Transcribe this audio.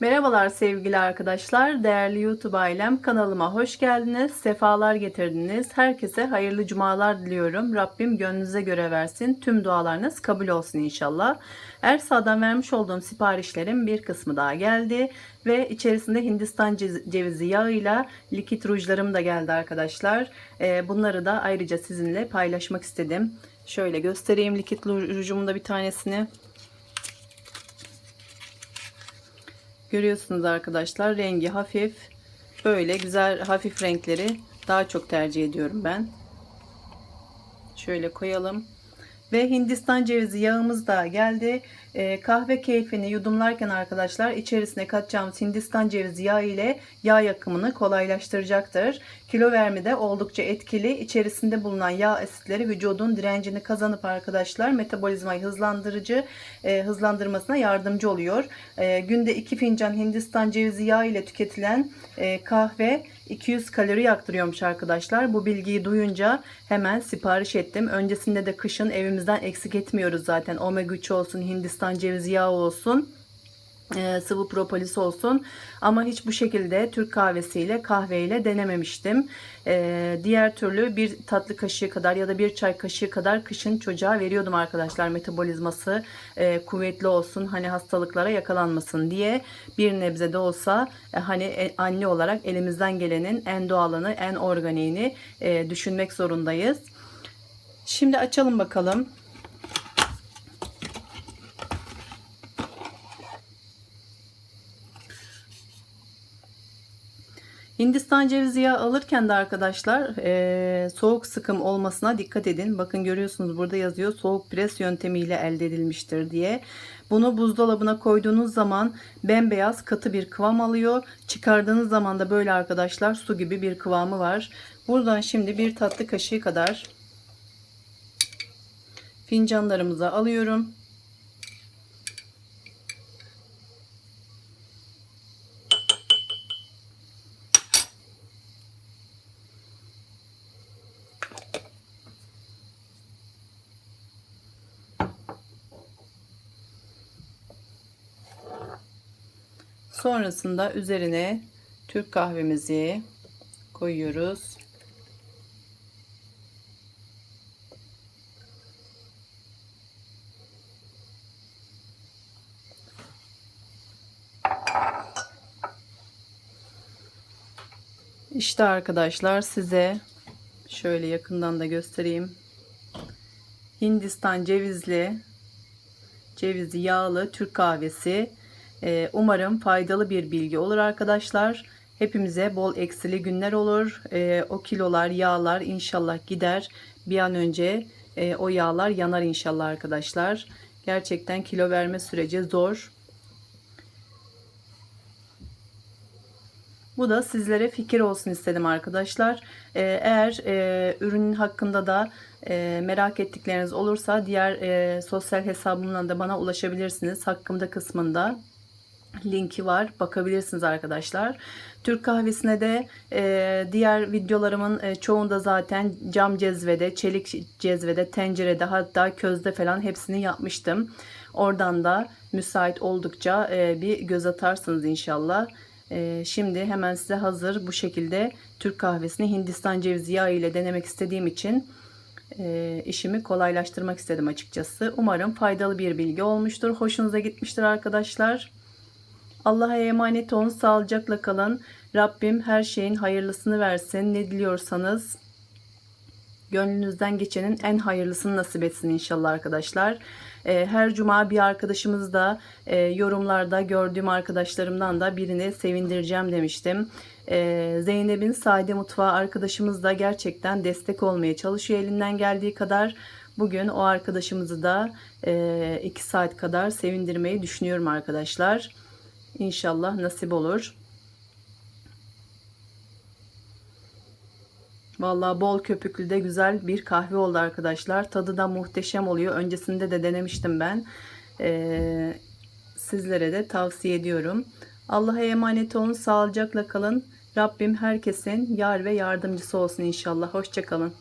Merhabalar sevgili arkadaşlar, değerli YouTube ailem kanalıma hoş geldiniz, sefalar getirdiniz. Herkese hayırlı cumalar diliyorum. Rabbim gönlünüze göre versin. Tüm dualarınız kabul olsun inşallah. Ersa'dan vermiş olduğum siparişlerin bir kısmı daha geldi ve içerisinde Hindistan cevizi yağıyla likit rujlarım da geldi arkadaşlar. Ee, Bunları da ayrıca sizinle paylaşmak istedim. Şöyle göstereyim likit rujumun da bir tanesini. Görüyorsunuz arkadaşlar rengi hafif. Böyle güzel hafif renkleri daha çok tercih ediyorum ben. Şöyle koyalım. Ve Hindistan cevizi yağımız da geldi. Ee, kahve keyfini yudumlarken arkadaşlar içerisine katacağımız Hindistan cevizi yağı ile yağ yakımını kolaylaştıracaktır. Kilo vermede oldukça etkili. İçerisinde bulunan yağ asitleri vücudun direncini kazanıp arkadaşlar metabolizmayı hızlandırıcı e, hızlandırmasına yardımcı oluyor. E, günde 2 fincan Hindistan cevizi yağı ile tüketilen e, kahve 200 kalori yaktırıyormuş arkadaşlar. Bu bilgiyi duyunca hemen sipariş ettim. Öncesinde de kışın evimizden eksik etmiyoruz zaten. Omega 3 olsun, Hindistan cevizi yağı olsun sıvı propolis olsun ama hiç bu şekilde Türk kahvesiyle kahveyle denememiştim. E, diğer türlü bir tatlı kaşığı kadar ya da bir çay kaşığı kadar kışın çocuğa veriyordum arkadaşlar metabolizması e, kuvvetli olsun hani hastalıklara yakalanmasın diye bir nebze de olsa e, hani e, anne olarak elimizden gelenin en doğalını en organiğini e, düşünmek zorundayız. Şimdi açalım bakalım. Hindistan cevizi yağı alırken de arkadaşlar e, soğuk sıkım olmasına dikkat edin. Bakın görüyorsunuz burada yazıyor soğuk pres yöntemiyle elde edilmiştir diye. Bunu buzdolabına koyduğunuz zaman bembeyaz katı bir kıvam alıyor. Çıkardığınız zaman da böyle arkadaşlar su gibi bir kıvamı var. Buradan şimdi bir tatlı kaşığı kadar fincanlarımıza alıyorum. Sonrasında üzerine Türk kahvemizi koyuyoruz. İşte arkadaşlar size şöyle yakından da göstereyim. Hindistan cevizli, cevizi yağlı Türk kahvesi. Ee, umarım faydalı bir bilgi olur arkadaşlar. Hepimize bol eksili günler olur. Ee, o kilolar, yağlar inşallah gider. Bir an önce e, o yağlar yanar inşallah arkadaşlar. Gerçekten kilo verme süreci zor. Bu da sizlere fikir olsun istedim arkadaşlar. Ee, eğer e, ürün hakkında da e, merak ettikleriniz olursa diğer e, sosyal hesabımdan da bana ulaşabilirsiniz. Hakkımda kısmında linki var. Bakabilirsiniz arkadaşlar. Türk kahvesine de e, diğer videolarımın e, çoğunda zaten cam cezvede, çelik cezvede, tencerede hatta közde falan hepsini yapmıştım. Oradan da müsait oldukça e, bir göz atarsınız inşallah. E, şimdi hemen size hazır bu şekilde Türk kahvesini Hindistan cevizi yağı ile denemek istediğim için e, işimi kolaylaştırmak istedim açıkçası. Umarım faydalı bir bilgi olmuştur. Hoşunuza gitmiştir arkadaşlar. Allah'a emanet olun. Sağlıcakla kalın. Rabbim her şeyin hayırlısını versin. Ne diliyorsanız gönlünüzden geçenin en hayırlısını nasip etsin inşallah arkadaşlar. Ee, her cuma bir arkadaşımız da e, yorumlarda gördüğüm arkadaşlarımdan da birini sevindireceğim demiştim. Ee, Zeynep'in Sade Mutfağı arkadaşımız da gerçekten destek olmaya çalışıyor elinden geldiği kadar. Bugün o arkadaşımızı da 2 e, saat kadar sevindirmeyi düşünüyorum arkadaşlar. İnşallah nasip olur. Vallahi bol köpüklü de güzel bir kahve oldu arkadaşlar. Tadı da muhteşem oluyor. Öncesinde de denemiştim ben. Ee, sizlere de tavsiye ediyorum. Allah'a emanet olun. Sağlıcakla kalın. Rabbim herkesin yar ve yardımcısı olsun inşallah. Hoşçakalın.